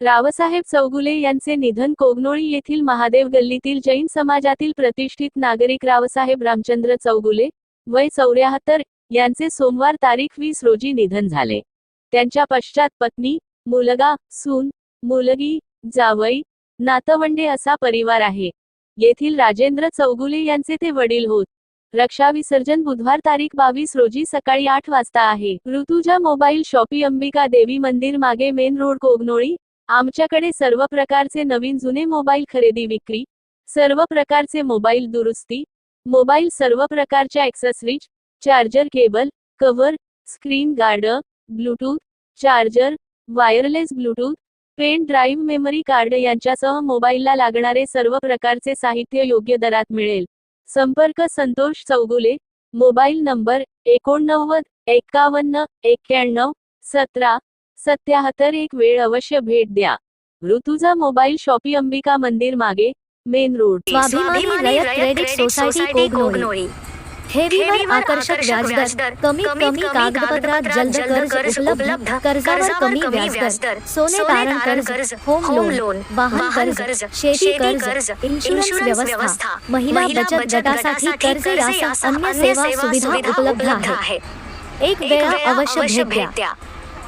रावसाहेब चौगुले यांचे निधन कोगनोळी येथील महादेव गल्लीतील जैन समाजातील प्रतिष्ठित नागरिक रावसाहेब रामचंद्र चौगुले वय चौऱ्याहत्तर यांचे सोमवार तारीख वीस रोजी निधन झाले. त्यांच्या पश्चात पत्नी मुलगा सून मुलगी जावई नातवंडे असा परिवार आहे. येथील राजेंद्र चौगुले यांचे ते वडील होत. रक्षा विसर्जन बुधवार तारीख बावीस रोजी सकाळी आठ वाजता आहे. ऋतुजा मोबाईल शॉपी अंबिका देवी मंदिर मागे मेन रोड कोगनोळी आमच्याकडे सर्व प्रकारचे नवीन जुने मोबाईल खरेदी विक्री सर्व प्रकारचे मोबाईल दुरुस्ती मोबाईल सर्व प्रकारच्या accessories charger cable cover screen guard Bluetooth charger wireless Bluetooth pen drive memory card यांच्यासह मोबाईलला लागणारे सर्व प्रकारचे साहित्य योग्य दरात मिळेल. संपर्क संतोष चौगुले मोबाईल नंबर एकोणनव्वद एक्कावन्न एक्क्याण्णव सतरा सत्याहत्तर एक वेळ अवश्य भेट द्या. ऋतुजा मोबाईल शॉपी अंबिका मंदिर मागे मेन रोड. स्वाभिमानी रयत क्रेडिट सोसायटी कोगनोळी ठेवीवर आकर्षक व्याजदर कमीत कमी कागदपत्रात जलद कर्ज उपलब्ध. कर्जावर कमी व्याजदर. सोने तारण कर्ज होम लोन वाहन कर्ज शेती कर्ज इन्शुरन्स व्यवस्था महिला बचत गटासाठी कर्ज यासह अन्य सेवा सुविधा उपलब्ध आहे एक वेळा अवश्य भेट द्या.